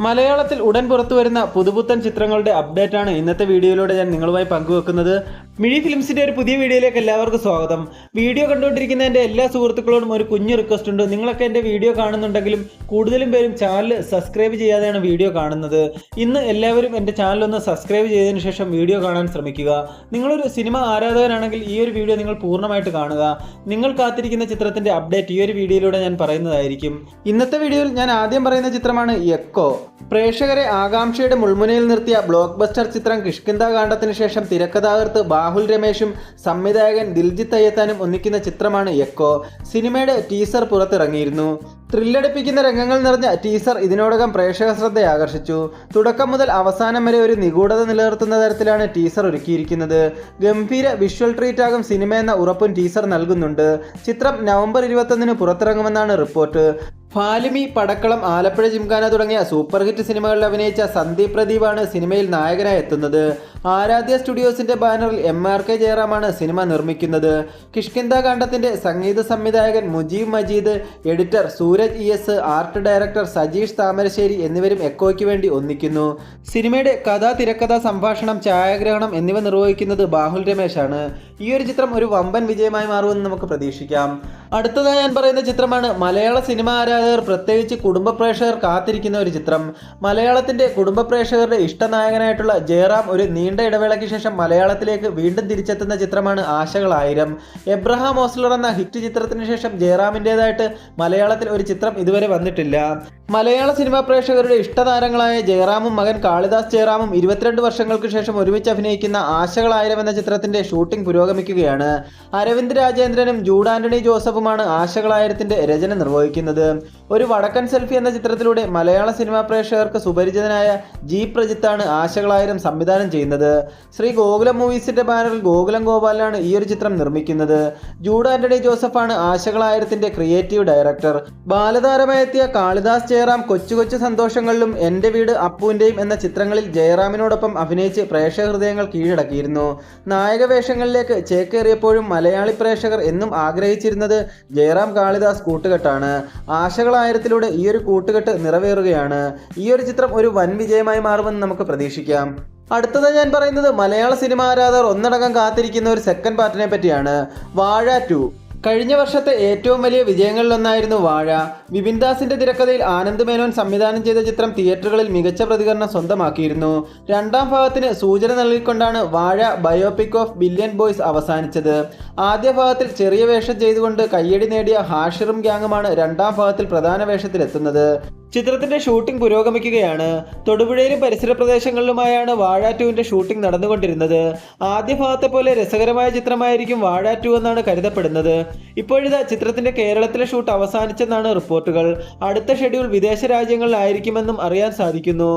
മലയാളത്തിൽ ഉടൻ പുറത്തു വരുന്ന പുതുപുത്തൻ ചിത്രങ്ങളുടെ അപ്ഡേറ്റാണ് ഇന്നത്തെ വീഡിയോയിലൂടെ ഞാൻ നിങ്ങളുമായി പങ്കുവെക്കുന്നത്. മിഴി ഫിലിംസിന്റെ ഒരു പുതിയ വീഡിയോയിലേക്ക് എല്ലാവർക്കും സ്വാഗതം. വീഡിയോ കണ്ടുകൊണ്ടിരിക്കുന്ന എന്റെ എല്ലാ സുഹൃത്തുക്കളോടും ഒരു കുഞ്ഞു റിക്വസ്റ്റ് ഉണ്ട്. നിങ്ങളൊക്കെ എന്റെ വീഡിയോ കാണുന്നുണ്ടെങ്കിലും കൂടുതലും പേരും ചാനൽ സബ്സ്ക്രൈബ് ചെയ്യാതെയാണ് വീഡിയോ കാണുന്നത്. ഇന്ന് എല്ലാവരും എന്റെ ചാനൽ ഒന്ന് സബ്സ്ക്രൈബ് ചെയ്തതിനു ശേഷം വീഡിയോ കാണാൻ ശ്രമിക്കുക. നിങ്ങളൊരു സിനിമ ആരാധകനാണെങ്കിൽ ഈ ഒരു വീഡിയോ നിങ്ങൾ പൂർണമായിട്ട് കാണുക. നിങ്ങൾ കാത്തിരിക്കുന്ന ചിത്രത്തിന്റെ അപ്ഡേറ്റ് ഈ ഒരു വീഡിയോയിലൂടെ ഞാൻ പറയുന്നതായിരിക്കും. ഇന്നത്തെ വീഡിയോയിൽ ഞാൻ ആദ്യം പറയുന്ന ചിത്രമാണ് എക്കോ പ്രേക്ഷകരെ ആകാംക്ഷയുടെ മുൾമുനയിൽ നിർത്തിയ ബ്ലോക്ക് ബസ്റ്റർ ചിത്രം കിഷ്കിന്ദ കാണ്ഡത്തിന് ശേഷം തിരക്കഥാകൃത്ത് ബാഹുൽ രമേശും സംവിധായകൻ ദിൽജിത്ത് അയ്യത്താനും ഒന്നിക്കുന്ന ചിത്രമാണ് എക്കോ. സിനിമയുടെ ടീസർ പുറത്തിറങ്ങിയിരുന്നു. ത്രില്ലടിപ്പിക്കുന്ന രംഗങ്ങൾ നിറഞ്ഞ ടീസർ ഇതിനോടകം പ്രേക്ഷക ശ്രദ്ധ ആകർഷിച്ചു തുടക്കം മുതൽ അവസാനം വരെ ഒരു നിഗൂഢത നിലനിർത്തുന്ന തരത്തിലാണ് ടീസർ ഒരുക്കിയിരിക്കുന്നത്. ഗംഭീര വിഷ്വൽ ട്രീറ്റ് ആകും സിനിമ എന്ന ഉറപ്പും ടീസർ നൽകുന്നുണ്ട്. ചിത്രം നവംബർ ഇരുപത്തൊന്നിന് പുറത്തിറങ്ങുമെന്നാണ് റിപ്പോർട്ട്. ഫാലിമി പടക്കളം ആലപ്പുഴ ജിംഖാന തുടങ്ങിയ സൂപ്പർ ഹിറ്റ് സിനിമകളിൽ അഭിനയിച്ച സന്ദീപ് പ്രദീപാണ് സിനിമയിൽ നായകനായി എത്തുന്നത്. ആരാധ്യ സ്റ്റുഡിയോസിന്റെ ബാനറിൽ എം ആർ കെ ജയറാമാണ് സിനിമ നിർമ്മിക്കുന്നത്. കിഷ്കിന്ദ കാണ്ഡത്തിന്റെ സംഗീത സംവിധായകൻ Mujeeb Majeed editor Sooraj E S art director Sajeesh Thamarassery എന്നിവരും എക്കോയ്ക്ക് വേണ്ടി ഒന്നിക്കുന്നു. സിനിമയുടെ കഥ തിരക്കഥ സംഭാഷണം ഛായാഗ്രഹണം എന്നിവ നിർവഹിക്കുന്നത് ബാഹുൽ രമേശാണ്. ഈ ഒരു ചിത്രം ഒരു വമ്പൻ വിജയമായി മാറുമെന്ന് നമുക്ക് പ്രതീക്ഷിക്കാം. അടുത്തതായി ഞാൻ പറയുന്ന ചിത്രമാണ് മലയാള സിനിമ ആരാധകർ പ്രത്യേകിച്ച് കുടുംബ പ്രേക്ഷകർ കാത്തിരിക്കുന്ന ഒരു ചിത്രം. മലയാളത്തിന്റെ കുടുംബ പ്രേക്ഷകരുടെ ഇഷ്ടനായകനായിട്ടുള്ള ജയറാം ഒരു നീണ്ട ഇടവേളയ്ക്ക് ശേഷം മലയാളത്തിലേക്ക് വീണ്ടും തിരിച്ചെത്തുന്ന ചിത്രമാണ് ആശകളായിരം എബ്രഹാം ഓസ്ലർ എന്ന ഹിറ്റ് ചിത്രത്തിന് ശേഷം ജയറാമിന്റെതായിട്ട് മലയാളത്തിൽ ഒരു ചിത്രം ഇതുവരെ വന്നിട്ടില്ല. മലയാള സിനിമാ പ്രേക്ഷകരുടെ ഇഷ്ടതാരങ്ങളായ ജയറാമും മകൻ കാളിദാസ് ജയറാമും ഇരുപത്തിരണ്ട് വർഷങ്ങൾക്ക് ശേഷം ഒരുമിച്ച് അഭിനയിക്കുന്ന ആശകളായിരം എന്ന ചിത്രത്തിന്റെ ഷൂട്ടിംഗ് പുരോഗമിക്കുകയാണ്. അരവിന്ദ് രാജേന്ദ്രനും ജൂഡ് ആന്റണി ജോസഫുമാണ് ആശകളായിരത്തിന്റെ രചന നിർവഹിക്കുന്നത്. ഒരു വടക്കൻ സെൽഫി എന്ന ചിത്രത്തിലൂടെ മലയാള സിനിമാ പ്രേക്ഷകർക്ക് സുപരിചിതനായ ജി പ്രജിത്താണ് ആശകളായിരം സംവിധാനം ചെയ്യുന്നത്. ശ്രീ ഗോകുലം മൂവീസിന്റെ ബാനറിൽ ഗോകുലം ഗോപാലാണ് ഈ ഒരു ചിത്രം നിർമ്മിക്കുന്നത്. ജൂഡ് ആന്റണി ജോസഫാണ് ആശകളായിരത്തിന്റെ ക്രിയേറ്റീവ് ഡയറക്ടർ. ബാലതാരമായെത്തിയ കാളിദാസ് ജയറാം കൊച്ചു കൊച്ചു സന്തോഷങ്ങളിലും എന്റെ വീട് അപ്പുവിന്റെയും എന്ന ചിത്രങ്ങളിൽ ജയറാമിനോടൊപ്പം അഭിനയിച്ച് പ്രേക്ഷക ഹൃദയങ്ങൾ കീഴടക്കിയിരുന്നു. നായക വേഷങ്ങളിലേക്ക് ചേക്കേറിയപ്പോഴും മലയാളി പ്രേക്ഷകർ എന്നും ആഗ്രഹിച്ചിരുന്നത് ജയറാം കാളിദാസ് കൂട്ടുകെട്ടാണ്. ആശകളായിരത്തിലൂടെ ഈ ഒരു കൂട്ടുകെട്ട് നിറവേറുകയാണ്. ഈ ഒരു ചിത്രം ഒരു വൻ വിജയമായി മാറുമെന്ന് നമുക്ക് പ്രതീക്ഷിക്കാം. അടുത്തത് ഞാൻ പറയുന്നത് മലയാള സിനിമ ആരാധകർ ഒന്നടങ്കം കാത്തിരിക്കുന്ന ഒരു സെക്കൻഡ് പാർട്ടിനെ പറ്റിയാണ്. വാഴ ടു കഴിഞ്ഞ വർഷത്തെ ഏറ്റവും വലിയ വിജയങ്ങളിലൊന്നായിരുന്നു വാഴ. വിപിൻ ദാസിന്റെ തിരക്കഥയിൽ ആനന്ദ് മേനോൻ സംവിധാനം ചെയ്ത ചിത്രം തിയേറ്ററുകളിൽ മികച്ച പ്രതികരണം സ്വന്തമാക്കിയിരുന്നു. രണ്ടാം ഭാഗത്തിന് സൂചന നൽകിക്കൊണ്ടാണ് വാഴ ബയോപിക് ഓഫ് ബില്യൺ ബോയ്സ് അവസാനിച്ചത്. ആദ്യ ഭാഗത്തിൽ ചെറിയ വേഷം ചെയ്തുകൊണ്ട് കയ്യടി നേടിയ ഹാഷിറും ഗ്യാങ്ങുമാണ് രണ്ടാം ഭാഗത്തിൽ പ്രധാന വേഷത്തിലെത്തുന്നത്. ചിത്രത്തിന്റെ ഷൂട്ടിംഗ് പുരോഗമിക്കുകയാണ്. തൊടുപുഴയിലും പരിസര പ്രദേശങ്ങളിലുമായാണ് വാഴ ടുവിന്റെ ഷൂട്ടിംഗ് നടന്നുകൊണ്ടിരുന്നത്. ആദ്യ ഭാഗത്തെ പോലെ രസകരമായ ചിത്രമായിരിക്കും വാഴ ടു എന്നാണ് കരുതപ്പെടുന്നത്. ഇപ്പോഴിതാ ചിത്രത്തിന്റെ കേരളത്തിലെ ഷൂട്ട് അവസാനിച്ചെന്നാണ് റിപ്പോർട്ടുകൾ. അടുത്ത ഷെഡ്യൂൾ വിദേശ രാജ്യങ്ങളിലായിരിക്കുമെന്നും അറിയാൻ സാധിക്കുന്നു.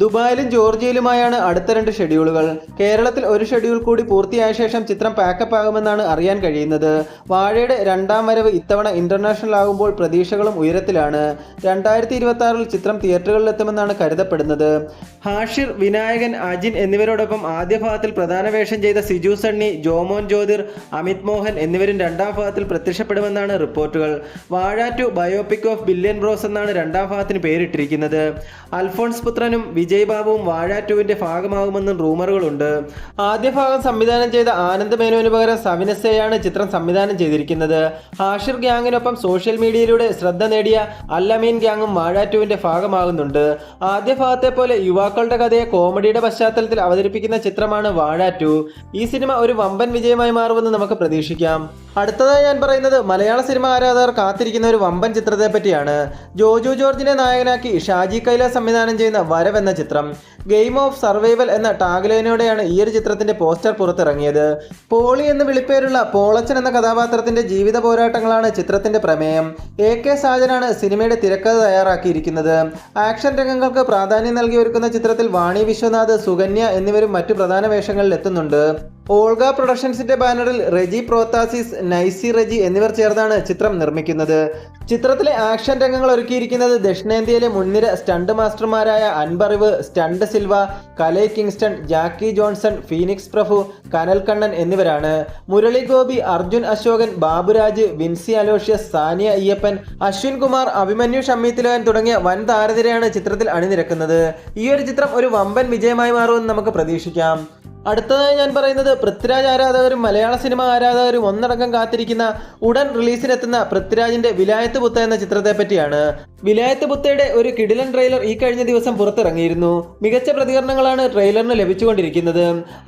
ദുബായിലും ജോർജിയയിലുമായാണ് അടുത്ത രണ്ട് ഷെഡ്യൂളുകൾ. കേരളത്തിൽ ഒരു ഷെഡ്യൂൾ കൂടി പൂർത്തിയായ ശേഷം ചിത്രം പാക്കപ്പ് ആകുമെന്നാണ് അറിയാൻ കഴിയുന്നത്. വാഴയുടെ രണ്ടാം വരവ് ഇത്തവണ ഇന്റർനാഷണൽ ആകുമ്പോൾ പ്രതീക്ഷകളും ഉയരത്തിലാണ്. രണ്ടായിരത്തി ഇരുപത്തി ചിത്രം തിയേറ്ററുകളിലെത്തുമെന്നാണ് കരുതപ്പെടുന്നത്. ഹാഷിർ വിനായകൻ അജിൻ എന്നിവരോടൊപ്പം ആദ്യ ഭാഗത്തിൽ പ്രധാന വേഷം ചെയ്ത സിജു സണ്ണി ജോമോൻ ജ്യോതിർ അമിത് മോഹൻ എന്നിവരും രണ്ടാം ഭാഗത്തിൽ പ്രത്യക്ഷപ്പെടുമെന്നാണ് റിപ്പോർട്ടുകൾ. Vaazha two biopic of billion bros എന്നാണ് രണ്ടാം ഭാഗത്തിന് പേരിട്ടിരിക്കുന്നത്. അൽഫോൺസ് പുത്രനും വിജയ് ബാബുവും വാഴ ടുവിന്റെ ഭാഗമാകുമെന്നും റൂമറുകളുണ്ട്. ആദ്യ ഭാഗം സംവിധാനം ചെയ്ത ആനന്ദ് മേനോന് പകരം സവിനസയാണ് ചിത്രം സംവിധാനം ചെയ്തിരിക്കുന്നത്. ഹാഷിർ ഗ്യാങ്ങിനൊപ്പം സോഷ്യൽ മീഡിയയിലൂടെ ശ്രദ്ധ നേടിയ അല്ലമീൻ ഗ്യാങ്ങും വാഴ ടുവിന്റെ ഭാഗമാകുന്നുണ്ട്. ആദ്യ ഭാഗത്തെ പോലെ യുവാക്കളുടെ കഥയെ കോമഡിയുടെ പശ്ചാത്തലത്തിൽ അവതരിപ്പിക്കുന്ന ചിത്രമാണ് വാഴ ടു ഈ സിനിമ ഒരു വമ്പൻ വിജയമായി മാറുമെന്ന് നമുക്ക് പ്രതീക്ഷിക്കാം. അടുത്തതായി ഞാൻ പറയുന്നത് മലയാള സിനിമ ആരാധകർ കാത്തിരിക്കുന്ന ഒരു വമ്പൻ ചിത്രത്തെ പറ്റിയാണ് ജോജു ജോർജിനെ നായകനാക്കി ഷാജി കൈലാസ് സംവിധാനം ചെയ്യുന്ന വരവ് എന്ന ചിത്രം ഗെയിം ഓഫ് സർവൈവൽ എന്ന ടാഗ്ലൈനോടെയാണ് ഈ ഒരു ചിത്രത്തിന്റെ പോസ്റ്റർ പുറത്തിറങ്ങിയത്. പോളി എന്ന് വിളിപ്പേരുള്ള പോളച്ചൻ എന്ന കഥാപാത്രത്തിന്റെ ജീവിത പോരാട്ടങ്ങളാണ് ചിത്രത്തിന്റെ പ്രമേയം. എ കെ സാജനാണ് സിനിമയുടെ തിരക്കഥ തയ്യാറാക്കിയിരിക്കുന്നത്. ആക്ഷൻ രംഗങ്ങൾക്ക് പ്രാധാന്യം നൽകി ഒരുക്കുന്ന ചിത്രത്തിൽ വാണി വിശ്വനാഥ് സുകന്യ എന്നിവരും മറ്റു പ്രധാന വേഷങ്ങളിൽ എത്തുന്നുണ്ട്. ഓൾഗ പ്രൊഡക്ഷൻസിന്റെ ബാനറിൽ റെജി പ്രോത്താസിസ് നൈസി റെജി എന്നിവർ ചേർന്നാണ് ചിത്രം നിർമ്മിക്കുന്നത്. ചിത്രത്തിലെ ആക്ഷൻ രംഗങ്ങൾ ഒരുക്കിയിരിക്കുന്നത് ദക്ഷിണേന്ത്യയിലെ മുൻനിര stunt മാസ്റ്റർമാരായ Anbariv stunt Silva Kalai Kingston Jackie Johnson Phoenix Prabhu Kanal Kannan എന്നിവരാണ്. മുരളി ഗോപി അർജുൻ അശോകൻ ബാബുരാജ് വിൻസി അലോഷ്യസ് സാനിയ അയ്യപ്പൻ അശ്വിൻ കുമാർ അഭിമന്യു ഷമ്മീത്തിലവൻ തുടങ്ങിയ വൻ താരനിരയാണ് ചിത്രത്തിൽ അണിനിരക്കുന്നത്. ഈ ഒരു ചിത്രം ഒരു വമ്പൻ വിജയമായി മാറുമെന്ന് നമുക്ക് പ്രതീക്ഷിക്കാം. അടുത്തതായി ഞാൻ പറയുന്നത് പൃഥ്വിരാജ് ആരാധകരും മലയാള സിനിമ ആരാധകരും ഒന്നടങ്കം കാത്തിരിക്കുന്ന ഉടൻ റിലീസിനെത്തുന്ന പൃഥ്വിരാജിന്റെ വിലായത്ത് പുത്ത എന്ന ചിത്രത്തെ പറ്റിയാണ്. വിലായത്ത് പുത്തയുടെ ഒരു കിടിലൻ ട്രെയിലർ ഈ കഴിഞ്ഞ ദിവസം പുറത്തിറങ്ങിയിരുന്നു. മികച്ച പ്രതികരണങ്ങളാണ് ട്രെയിലറിന് ലഭിച്ചുകൊണ്ടിരിക്കുന്നത്.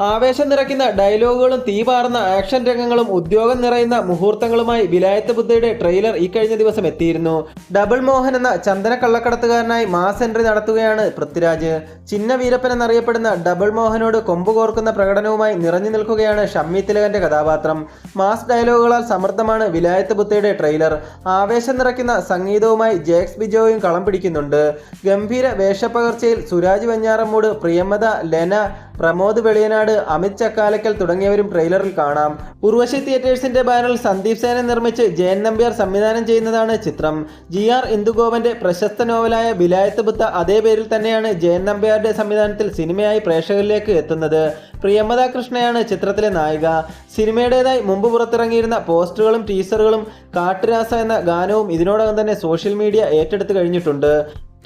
ആവേശം നിറയ്ക്കുന്ന ഡയലോഗുകളും തീപാർന്ന ആക്ഷൻ രംഗങ്ങളും ഉദ്യോഗം നിറയുന്ന മുഹൂർത്തങ്ങളുമായി വിലായത്ത് ബുദ്ധയുടെ ട്രെയിലർ ഈ കഴിഞ്ഞ ദിവസം എത്തിയിരുന്നു. ഡബിൾ മോഹൻ എന്ന ചന്ദന കള്ളക്കടത്തുകാരനായി മാസ് എൻട്രി നടത്തുകയാണ് പൃഥ്വിരാജ്. ചിന്ന വീരപ്പൻ എന്നറിയപ്പെടുന്ന ഡബിൾ മോഹനോട് കൊമ്പ് കോർക്കുന്ന പ്രകടനവുമായി നിറഞ്ഞു നിൽക്കുകയാണ് ഷമ്മി തിലകന്റെ കഥാപാത്രം. മാസ് ഡയലോഗുകളാൽ സമൃദ്ധമാണ് വിലായത്ത് ബുദ്ധയുടെ ട്രെയിലർ ആവേശം നിറയ്ക്കുന്ന സംഗീതവുമായി ജേക്സ് ബിജോയും കളം പിടിക്കുന്നുണ്ട്. ഗംഭീര വേഷപ്പകർച്ചയിൽ സുരാജ് വെഞ്ഞാറമ്മൂട് പ്രിയമത ലെന പ്രമോദ് വെളിയനാട് അമിത് ചക്കാലക്കൽ തുടങ്ങിയവരും ട്രെയിലറിൽ കാണാം. ഉർവശി തിയേറ്റേഴ്സിന്റെ ബാനറിൽ സന്ദീപ് സേന നിർമ്മിച്ച് ജയൻ നമ്പ്യാർ സംവിധാനം ചെയ്യുന്നതാണ് ചിത്രം. ജി ആർ ഇന്ദുഗോപന്റെ പ്രശസ്ത നോവലായ വിലായത്ത് ബുത്ത അതേ പേരിൽ തന്നെയാണ് ജയൻ നമ്പ്യാരുടെ സംവിധാനത്തിൽ സിനിമയായി പ്രേക്ഷകരിലേക്ക് എത്തുന്നത്. പ്രിയമത കൃഷ്ണയാണ് ചിത്രത്തിലെ നായിക. സിനിമയുടേതായി മുമ്പ് പുറത്തിറങ്ങിയിരുന്ന പോസ്റ്ററുകളും ടീസറുകളും കാട്ടുരാസ എന്ന ഗാനവും ഇതിനോടകം തന്നെ സോഷ്യൽ മീഡിയ ഏറ്റെടുത്തു കഴിഞ്ഞിട്ടുണ്ട്.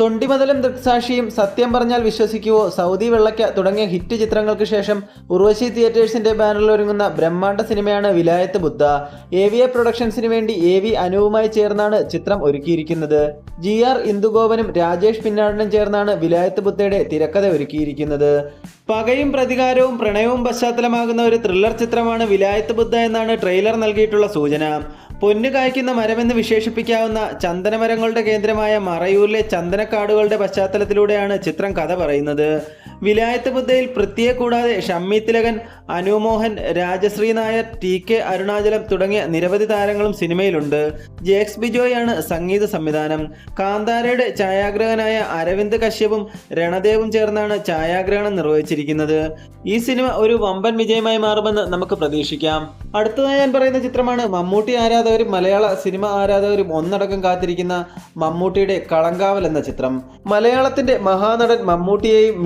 തൊണ്ടിമതലും ദൃക്സാക്ഷിയും സത്യം പറഞ്ഞാൽ വിശ്വസിക്കുവോ? സൗദി വെള്ളയ്ക്ക തുടങ്ങിയ ഹിറ്റ് ചിത്രങ്ങൾക്ക് ശേഷം ഉർവശി തിയേറ്റേഴ്സിന്റെ ബാനറിൽ ഒരുങ്ങുന്ന ബ്രഹ്മാണ്ഡ സിനിമയാണ് Vilayath Buddha. A V A പ്രൊഡക്ഷൻസിന് വേണ്ടി എ വി അനുവുമായി ചേർന്നാണ് ചിത്രം ഒരുക്കിയിരിക്കുന്നത്. ജി ആർ ഇന്ദുഗോപനും രാജേഷ് പിന്നാടനും ചേർന്നാണ് വിലായത്ത് ബുദ്ധയുടെ തിരക്കഥ ഒരുക്കിയിരിക്കുന്നത്. പകയും പ്രതികാരവും പ്രണയവും പശ്ചാത്തലമാകുന്ന ഒരു ത്രില്ലർ ചിത്രമാണ് വിലായത്ത് ബുദ്ധ എന്നാണ് ട്രെയിലർ നൽകിയിട്ടുള്ള സൂചന. പൊന്നു കായ്ക്കുന്ന മരമെന്ന് വിശേഷിപ്പിക്കാവുന്ന ചന്ദനമരങ്ങളുടെ കേന്ദ്രമായ മറയൂരിലെ ചന്ദനക്കാടുകളുടെ പശ്ചാത്തലത്തിലൂടെയാണ് ചിത്രം കഥ പറയുന്നത്. വിലായത്ത് ബുദ്ധയിൽ പൃഥ്വിയെ കൂടാതെ ഷമ്മി തിലകൻ അനുമോഹൻ രാജശ്രീ നായർ ടി കെ അരുണാചലം തുടങ്ങിയ നിരവധി താരങ്ങളും സിനിമയിലുണ്ട്. ജേക്സ് ബിജോയാണ് സംഗീത സംവിധാനം. കാന്താരയുടെ ഛായാഗ്രഹനായ അരവിന്ദ് കശ്യപും രണദേവും ചേർന്നാണ് ഛായാഗ്രഹണം നിർവഹിച്ചിരിക്കുന്നത്. ഈ സിനിമ ഒരു വമ്പൻ വിജയമായി മാറുമെന്ന് നമുക്ക് പ്രതീക്ഷിക്കാം. അടുത്തതായി ഞാൻ പറയുന്ന ചിത്രമാണ് മമ്മൂട്ടി ആരാധകരും മലയാള സിനിമ ആരാധകരും ഒന്നടക്കം കാത്തിരിക്കുന്ന മമ്മൂട്ടിയുടെ കളങ്കാവൽ എന്ന ചിത്രം. മലയാളത്തിന്റെ മഹാനടൻ മമ്മൂട്ടിയെയും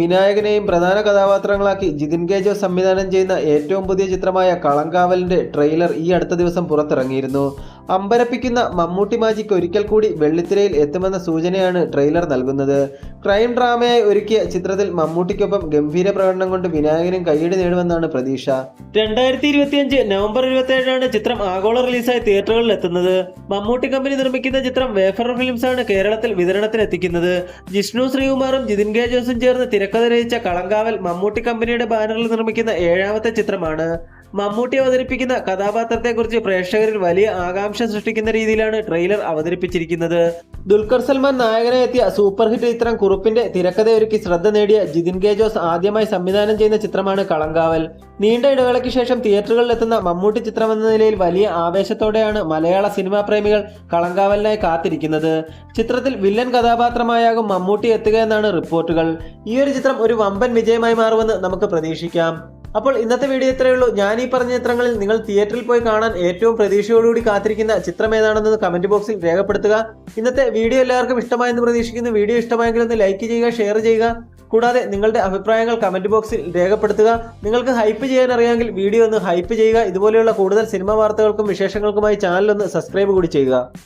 വിനായകനെയും പ്രധാന കഥാപാത്രങ്ങളാക്കി ജിതിൻ ഗേജോ സംവിധാനം ചെയ്യുന്ന ഏറ്റവും പുതിയ ചിത്രമായ കളങ്കാവലിന്റെ ട്രെയിലർ ഈ അടുത്ത ദിവസം പുറത്തിറങ്ങിയിരുന്നു. അമ്പരപ്പിക്കുന്ന മമ്മൂട്ടി മാജിക്ക് ഒരിക്കൽ കൂടി വെള്ളിത്തിരയിൽ എത്തുമെന്ന സൂചനയാണ് ട്രെയിലർ നൽകുന്നത്. ക്രൈം ഡ്രാമയായി ഒരുക്കിയ ചിത്രത്തിൽ മമ്മൂട്ടിക്കൊപ്പം ഗംഭീര പ്രകടനം കൊണ്ട് വിനായകനും കൈയ്യടി നേടുമെന്നാണ് പ്രതീക്ഷ. രണ്ടായിരത്തി ഇരുപത്തിയഞ്ച് നവംബർ ഇരുപത്തി ഏഴിനാണ് ചിത്രം ആഗോള റിലീസായി തിയേറ്ററുകളിൽ എത്തുന്നത്. മമ്മൂട്ടി കമ്പനി നിർമ്മിക്കുന്ന ചിത്രം വേഫർ ഫിലിംസ് ആണ് കേരളത്തിൽ വിതരണത്തിനെത്തിക്കുന്നത് ജിഷ്ണു ശ്രീകുമാറും ജിതിൻ കെ ജോസും ചേർന്ന് തിരക്കഥ രചിച്ച കളങ്കാവൽ മമ്മൂട്ടി കമ്പനിയുടെ ബാനറിൽ നിർമ്മിക്കുന്ന ഏഴാമത്തെ ചിത്രമാണ്. മമ്മൂട്ടി അവതരിപ്പിക്കുന്ന കഥാപാത്രത്തെക്കുറിച്ച് പ്രേക്ഷകരിൽ വലിയ ആകാംക്ഷ സൃഷ്ടിക്കുന്ന രീതിയിലാണ് ട്രെയിലർ അവതരിപ്പിച്ചിരിക്കുന്നത്. ദുൽഖർ സൽമാൻ നായകനെ എത്തിയ സൂപ്പർ ഹിറ്റ് ചിത്രം കുറുപ്പിന്റെ തിരക്കഥയൊരുക്കി ശ്രദ്ധ നേടിയ ജിതിൻ കെ ജോസ് ആദ്യമായി സംവിധാനം ചെയ്യുന്ന ചിത്രമാണ് കളങ്കാവൽ. നീണ്ട ഇടവേളയ്ക്ക് ശേഷം തിയേറ്ററുകളിൽ എത്തുന്ന മമ്മൂട്ടി ചിത്രം എന്ന നിലയിൽ വലിയ ആവേശത്തോടെയാണ് മലയാള സിനിമാ പ്രേമികൾ കളങ്കാവലിനായി കാത്തിരിക്കുന്നത്. ചിത്രത്തിൽ വില്ലൻ കഥാപാത്രമായാകും മമ്മൂട്ടി എത്തുക എന്നാണ് റിപ്പോർട്ടുകൾ. ഈ ഒരു ചിത്രം ഒരു വമ്പൻ വിജയമായി മാറുമെന്ന് നമുക്ക് പ്രതീക്ഷിക്കാം. അപ്പോൾ ഇന്നത്തെ വീഡിയോ ഇത്രയേ ഉള്ളൂ. ഞാൻ ഈ പറഞ്ഞ ചിത്രങ്ങളിൽ നിങ്ങൾ തിയേറ്ററിൽ പോയി കാണാൻ ഏറ്റവും പ്രതീക്ഷയോടുകൂടി കാത്തിരിക്കുന്ന ചിത്രം ഏതാണെന്ന് കമന്റ് ബോക്സിൽ രേഖപ്പെടുത്തുക. ഇന്നത്തെ വീഡിയോ എല്ലാവർക്കും ഇഷ്ടമായെന്ന് പ്രതീക്ഷിക്കുന്നു. വീഡിയോ ഇഷ്ടമായെങ്കിൽ ഒന്ന് ലൈക്ക് ചെയ്യുക ഷെയർ ചെയ്യുക. കൂടാതെ നിങ്ങളുടെ അഭിപ്രായങ്ങൾ കമന്റ് ബോക്സിൽ രേഖപ്പെടുത്തുക. നിങ്ങൾക്ക് ഹൈപ്പ് ചെയ്യാൻ അറിയാമെങ്കിൽ വീഡിയോ ഒന്ന് ഹൈപ്പ് ചെയ്യുക. ഇതുപോലെയുള്ള കൂടുതൽ സിനിമ വാർത്തകൾക്കും വിശേഷങ്ങൾക്കുമായി ചാനൽ ഒന്ന് സബ്സ്ക്രൈബ് കൂടി ചെയ്യുക.